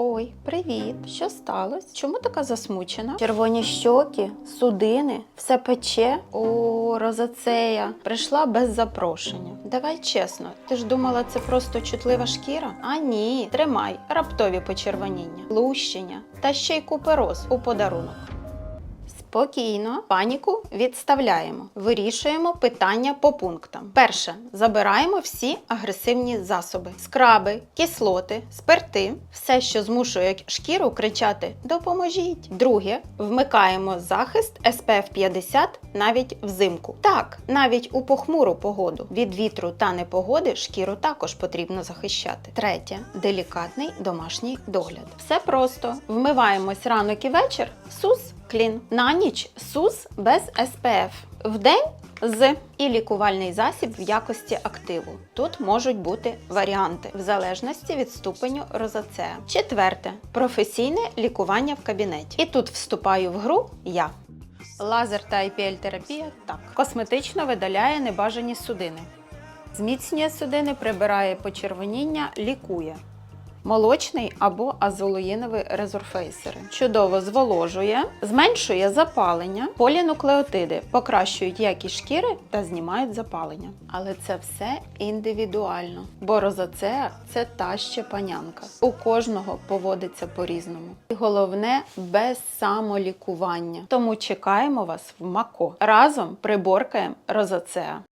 Ой, привіт! Що сталося? Чому така засмучена? Червоні щоки, судини, все пече. О, розацея. Прийшла без запрошення. Давай чесно, ти ж думала, це просто чутлива шкіра? А ні, тримай, раптові почервоніння, лущення та ще й купероз у подарунок. Спокійно, паніку відставляємо. Вирішуємо питання по пунктам. Перше, забираємо всі агресивні засоби: скраби, кислоти, спирти, все, що змушує шкіру кричати Допоможіть. Друге, вмикаємо захист SPF 50 навіть взимку. Так, навіть у похмуру погоду. Від вітру та непогоди шкіру також потрібно захищати. Третє делікатний домашній догляд. Все просто вмиваємось ранок і вечір. Сус Клін. На ніч сус без SPF. Вдень з і лікувальний засіб в якості активу. Тут можуть бути варіанти в залежності від ступеню розацея. Четверте професійне лікування в кабінеті. І тут вступаю в гру я. Лазер та IPL терапія так. Косметично видаляє небажані судини. Зміцнює судини, прибирає почервоніння, лікує. Молочний або азолоїновий резорфейсери. Чудово зволожує, зменшує запалення, полінуклеотиди покращують якість шкіри та знімають запалення. Але це все індивідуально, бо розацеа – це та ще панянка. У кожного поводиться по-різному. І головне без самолікування. Тому чекаємо вас в МАКО. Разом приборкаємо розацеа.